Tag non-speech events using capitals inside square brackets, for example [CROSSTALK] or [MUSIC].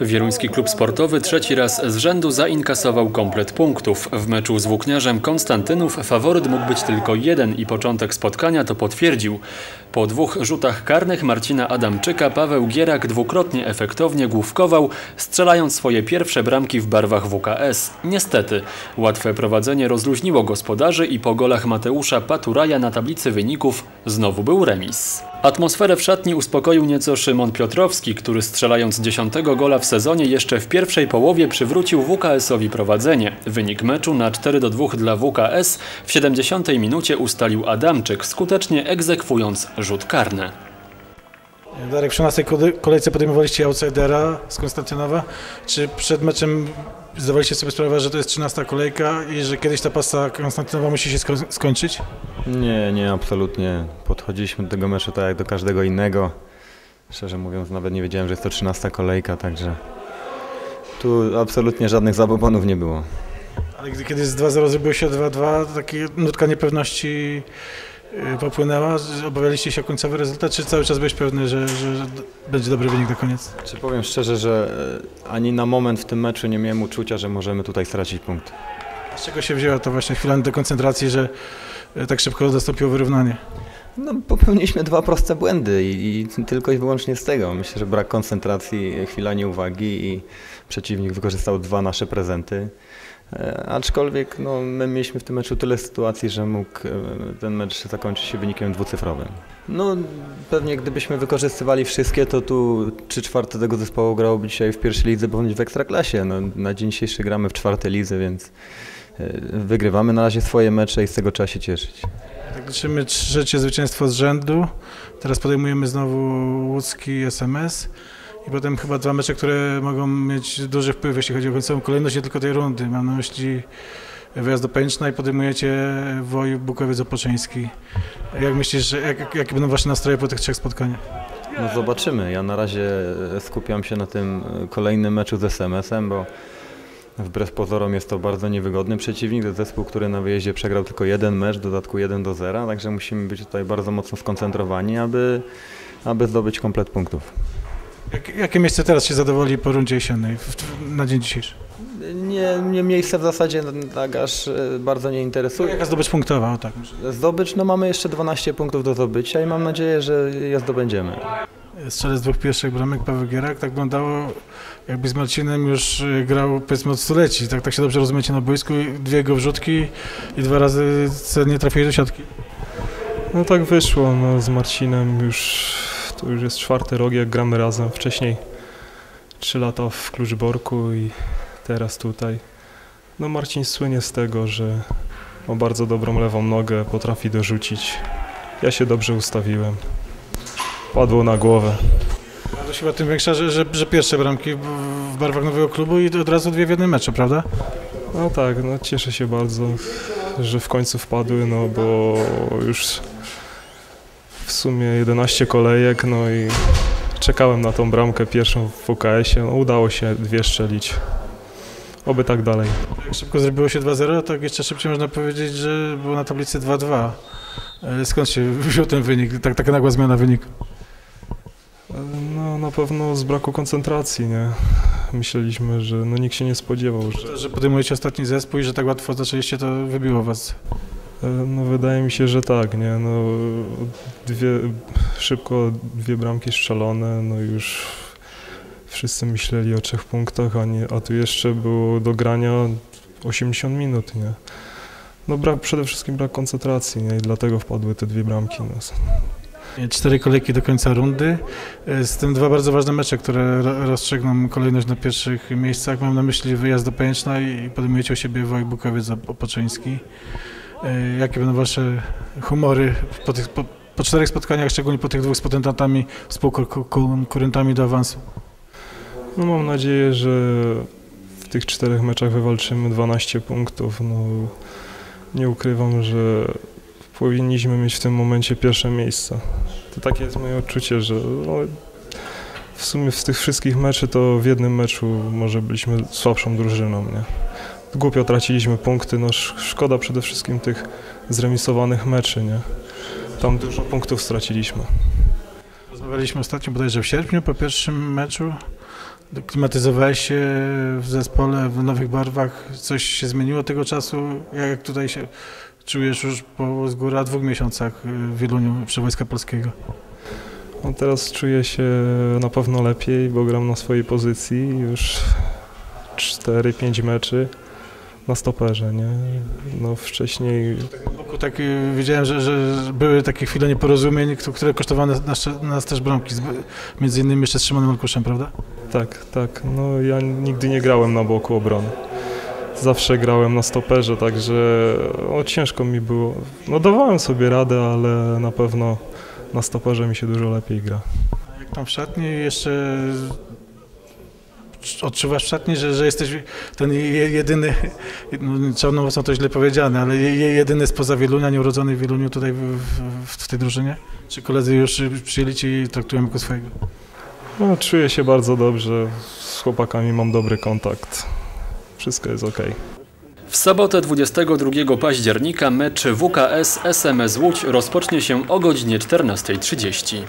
Wieluński Klub Sportowy trzeci raz z rzędu zainkasował komplet punktów. W meczu z Włókniarzem Konstantynów faworyt mógł być tylko jeden i początek spotkania to potwierdził. Po dwóch rzutach karnych Marcina Adamczyka Paweł Gierak dwukrotnie efektownie główkował, strzelając swoje pierwsze bramki w barwach WKS. Niestety, łatwe prowadzenie rozluźniło gospodarzy i po golach Mateusza Paturaja na tablicy wyników znowu był remis. Atmosferę w szatni uspokoił nieco Szymon Piotrowski, który strzelając dziesiątego gola w sezonie jeszcze w pierwszej połowie przywrócił WKS-owi prowadzenie. Wynik meczu na 4 do 2 dla WKS w 70 minucie ustalił Adamczyk, skutecznie egzekwując rzut karny. Darek, w 13 kolejce podejmowaliście outsidera z Konstantynowa. Czy przed meczem zdawaliście sobie sprawę, że to jest 13 kolejka i że kiedyś ta pasa Konstantynowa musi się sko skończyć? Nie, nie, absolutnie. Podchodziliśmy do tego meczu tak jak do każdego innego. Szczerze mówiąc, nawet nie wiedziałem, że jest to 13 kolejka, także tu absolutnie żadnych zabobonów nie było. Ale gdy kiedy z 2-0 zrobiło się 2-2, taka nutka niepewności popłynęła. Obawialiście się o końcowy rezultat, czy cały czas byłeś pewny, że, że będzie dobry wynik na koniec? Czy powiem szczerze, że e, ani na moment w tym meczu nie miałem uczucia, że możemy tutaj stracić punkt. Z czego się wzięła to właśnie chwila dekoncentracji, że y, tak szybko nastąpiło wyrównanie? No, popełniliśmy dwa proste błędy i, i, tylko i wyłącznie z tego. Myślę, że brak koncentracji, chwila nieuwagi i przeciwnik wykorzystał dwa nasze prezenty. E, aczkolwiek no, my mieliśmy w tym meczu tyle sytuacji, że mógł e, ten mecz zakończyć się wynikiem dwucyfrowym. No pewnie gdybyśmy wykorzystywali wszystkie, to tu trzy czwarte tego zespołu grałoby dzisiaj w pierwszej lidze bądź w ekstraklasie. No, na dzień dzisiejszy gramy w czwartej lidze, więc e, wygrywamy na razie swoje mecze i z tego trzeba się cieszyć. Tak liczymy trzecie zwycięstwo z rzędu. Teraz podejmujemy znowu łódzki SMS. I potem chyba dwa mecze, które mogą mieć duży wpływ, jeśli chodzi o końcową kolejność, nie tylko tej rundy. Mam na myśli wyjazd do Pęczna i podejmujecie Woj Bukowiec Opoczyński. Jak myślisz, jak, jakie będą wasze nastroje po tych trzech spotkaniach? No zobaczymy. Ja na razie skupiam się na tym kolejnym meczu z SMS-em, bo wbrew pozorom jest to bardzo niewygodny przeciwnik. To zespół, który na wyjeździe przegrał tylko jeden mecz, w dodatku 1 do 0, także musimy być tutaj bardzo mocno skoncentrowani, aby, aby zdobyć komplet punktów. Jak, jakie miejsce teraz się zadowoli po rundzie jesiennej na dzień dzisiejszy? Nie, mnie miejsce w zasadzie tak aż e, bardzo nie interesuje. Jaka zdobycz punktowa? O tak. Zdobycz, no mamy jeszcze 12 punktów do zdobycia i mam nadzieję, że je zdobędziemy. Strzelec dwóch pierwszych bramek, Paweł Gierak, tak wyglądało jakby z Marcinem już e, grał powiedzmy od stuleci, tak, tak się dobrze rozumiecie na boisku, dwie go wrzutki i dwa razy nie trafiłeś do siatki. No tak wyszło, no z Marcinem już to już jest czwarty rok, jak gramy razem. Wcześniej trzy lata w Kluczborku i teraz tutaj. No Marcin słynie z tego, że ma bardzo dobrą lewą nogę, potrafi dorzucić. Ja się dobrze ustawiłem. Padło na głowę. to chyba tym większa, że, że, że, pierwsze bramki w barwach nowego klubu i od razu dwie w jednym meczu, prawda? No tak, no cieszę się bardzo, że w końcu wpadły, no bo już w sumie 11 kolejek, no i czekałem na tą bramkę pierwszą w UKS-ie. No, udało się dwie strzelić. Oby tak dalej. Jak szybko zrobiło się 2-0, tak jeszcze szybciej można powiedzieć, że było na tablicy 2-2. E, skąd się [LAUGHS] wziął ten wynik, tak, taka nagła zmiana wyniku? No na pewno z braku koncentracji, nie? Myśleliśmy, że no, nikt się nie spodziewał, że... Że podejmujecie ostatni zespół i że tak łatwo zaczęliście, to wybiło was. E, no wydaje mi się, że tak, nie? No, dwie, szybko dwie bramki strzelone, no już wszyscy myśleli o trzech punktach, a, nie, a tu jeszcze było do grania 80 minut, nie? No brak, przede wszystkim brak koncentracji, nie? I dlatego wpadły te dwie bramki. No. Cztery kolejki do końca rundy, e, z tym dwa bardzo ważne mecze, które rozstrzygną kolejność na pierwszych miejscach. Mam na myśli wyjazd do Pęczna i podejmujecie o siebie Wojbukowiec Opoczyński. E, jakie będą Wasze humory po, tych, po, po czterech spotkaniach, szczególnie po tych dwóch z potentantami, współkonkurentami do awansu? No mam nadzieję, że w tych czterech meczach wywalczymy 12 punktów. No, nie ukrywam, że powinniśmy mieć w tym momencie pierwsze miejsce. To takie jest moje odczucie, że no, w sumie z tych wszystkich meczy to w jednym meczu może byliśmy słabszą drużyną. Nie? Głupio traciliśmy punkty, no szkoda przede wszystkim tych zremisowanych meczy, nie? Tam dużo punktów straciliśmy. Rozmawialiśmy ostatnio bodajże w sierpniu po pierwszym meczu. Klimatyzowałeś się w zespole, w nowych barwach? Coś się zmieniło tego czasu? Jak tutaj się czujesz już po z góra dwóch miesiącach w Wieluniu przy Wojska Polskiego? No teraz czuję się na pewno lepiej, bo gram na swojej pozycji już 4-5 meczy na stoperze, nie? No wcześniej tak y, wiedziałem, że, że były takie chwile nieporozumień, które kosztowały nas, nas też bramki, między innymi jeszcze z Szymonem Olkuszem, prawda? tak, tak. No ja nigdy nie grałem na boku obrony. Zawsze grałem na stoperze, także o, ciężko mi było. No dawałem sobie radę, ale na pewno na stoperze mi się dużo lepiej gra. A Jak tam w szatni jeszcze odczuwasz w szatni, że, że jesteś ten je- jedyny, no, czarną mocno to źle powiedziane, ale je- je- jedyny spoza Wielunia, nieurodzony w Wieluniu tutaj w, w, w tej drużynie? Czy koledzy już przyjęli cię i traktują jako swojego? No, czuję się bardzo dobrze, z chłopakami mam dobry kontakt. Wszystko jest ok. W sobotę 22 października mecz WKS SMS Łódź rozpocznie się o godzinie 14.30.